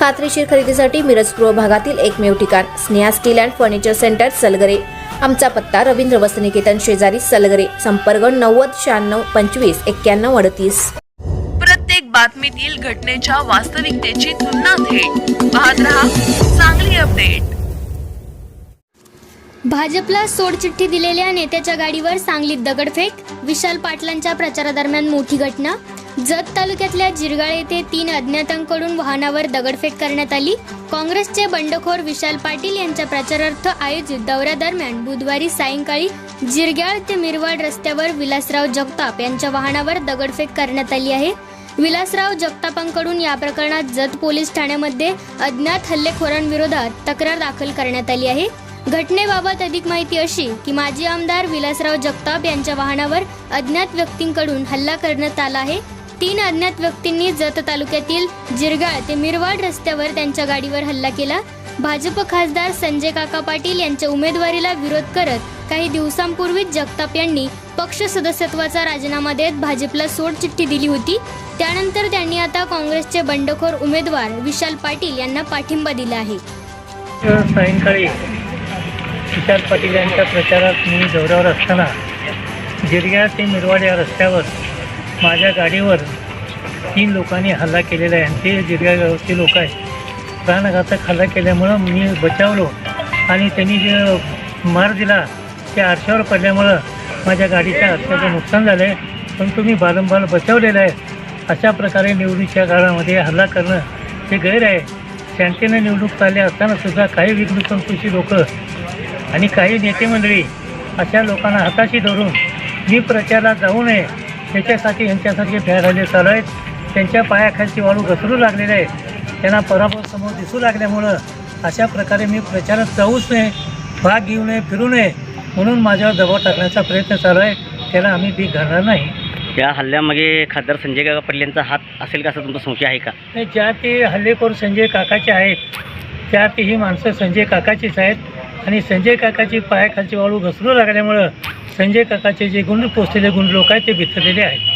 खात्रीशीर खरेदीसाठी मिरज पूर्व भागातील एकमेव ठिकाण Sneha steel and furniture centre Salgare. आमचा पत्ता रवींद्र वसनिकेतन शेजारी सलगरे संपर्क नव्वद शहाण्णव पंचवीस एक्क्याण्णव अडतीस. प्रत्येक बातमीतील घटनेच्या वास्तविकतेची तुलना थेट. पाहत रहा चांगली अपडेट. भाजपला सोडचिठ्ठी दिलेल्या नेत्याच्या गाडीवर सांगलीत दगडफेक विशाल पाटलांच्या प्रचारादरम्यान मोठी घटना जत तालुक्यातल्या जिरगाळ येथे तीन अज्ञातांकडून वाहनावर दगडफेक करण्यात आली. काँग्रेसचे बंडखोर विशाल पाटील यांच्या प्रचारार्थ आयोजित दौऱ्यादरम्यान बुधवारी सायंकाळी जिरग्याळ ते मिरवाड रस्त्यावर विलासराव जगताप यांच्या वाहनावर दगडफेक करण्यात आली आहे. विलासराव जगतापांकडून या प्रकरणात जत पोलीस ठाण्यामध्ये अज्ञात हल्लेखोरांविरोधात तक्रार दाखल करण्यात आली आहे. घटनेबाबत अधिक माहिती अशी की माजी आमदार विलासराव जगताप यांच्या वाहनावर अज्ञात व्यक्तींकडून हल्ला करण्यात आला आहे. तीन अज्ञात व्यक्तींनी जत तालुक्यातील जिरगाळ ते मिरवाड रस्त्यावर त्यांच्या गाडीवर हल्ला केला. भाजप खासदार संजय काका पाटील यांच्या उमेदवारीला विरोध करत काही दिवसांपूर्वीच जगताप यांनी पक्ष सदस्यत्वाचा राजीनामा देत भाजपला सोडचिठ्ठी दिली होती. त्यानंतर त्यांनी आता काँग्रेसचे बंडखोर उमेदवार विशाल पाटील यांना पाठिंबा दिला आहे. सायंकाळी विशाल पाटील यांच्या प्रचारात मी दौऱ्यावर असताना जिरग्या ते मिरवाड या रस्त्यावर माझ्या गाडीवर तीन लोकांनी हल्ला केलेला आहे. आणि ते जिरग्या लोक आहेत. प्राणघातक हल्ला केल्यामुळं मी बचावलो आणि त्यांनी जे मार दिला ते आरशावर पडल्यामुळं माझ्या गाडीच्या आरशाचं नुकसान झालं आहे पण तुम्ही बारंबार बचावलेलं आहे. अशा प्रकारे निवडणुकीच्या काळामध्ये हल्ला करणं हे गैर आहे. शांतीनं निवडणूक चालली असताना सुद्धा काही विघ्नसंकुशी लोक आणि काही नेते मंडळी अशा लोकांना हाताशी धरून मी प्रचारात जाऊ नये त्याच्यासाठी यांच्यासारखे फेरायले चालू आहेत. त्यांच्या पायाखालची वाळू घसरू लागलेले आहे. त्यांना पराभव समोर दिसू लागल्यामुळं अशा प्रकारे मी प्रचारात जाऊच नये भाग घेऊ नये फिरू नये म्हणून माझ्यावर दबाव टाकण्याचा प्रयत्न चालू आहे. त्याला आम्ही भीक घालणार नाही. या हल्ल्यामागे खासदार संजय काका पाटील यांचा हात असेल का असं तुमचा संशय आहे का? नाही, ज्या ते हल्लेखोर संजय काकाचे आहेत त्या ते ही माणसं संजय काकाचीच आहेत. आणि संजय काकाची पायाखालची वाळू घसरू लागल्यामुळं संजय काकाचे जे गुंड पोचलेले गुंड लोक आहेत ते भितरलेले आहेत.